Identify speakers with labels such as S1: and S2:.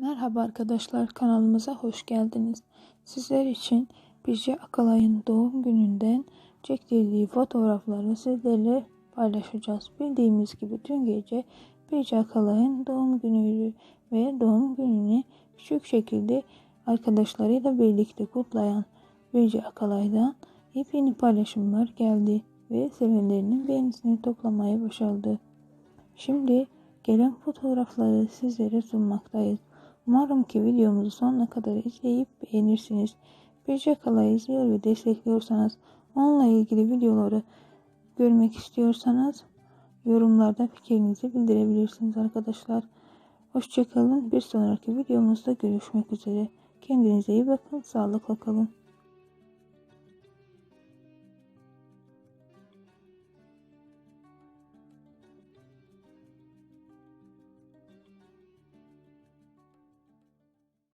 S1: Merhaba arkadaşlar kanalımıza hoş geldiniz. Sizler için Birce Akalay'ın doğum gününden çektirdiği fotoğrafları sizlerle paylaşacağız. Bildiğimiz gibi dün gece Birce Akalay'ın doğum günüydü ve doğum gününü küçük şekilde arkadaşlarıyla birlikte kutlayan Birce Akalay'dan yepyeni paylaşımlar geldi ve sevenlerinin beğenisini toplamaya başardı. Şimdi gelen fotoğrafları sizlere sunmaktayız. Umarım ki videomuzu sonuna kadar izleyip beğenirsiniz. Birce Kala'yı izliyor ve destekliyorsanız, onunla ilgili videoları görmek istiyorsanız yorumlarda fikrinizi bildirebilirsiniz arkadaşlar. Hoşçakalın. Bir sonraki videomuzda görüşmek üzere. Kendinize iyi bakın. Sağlıkla kalın.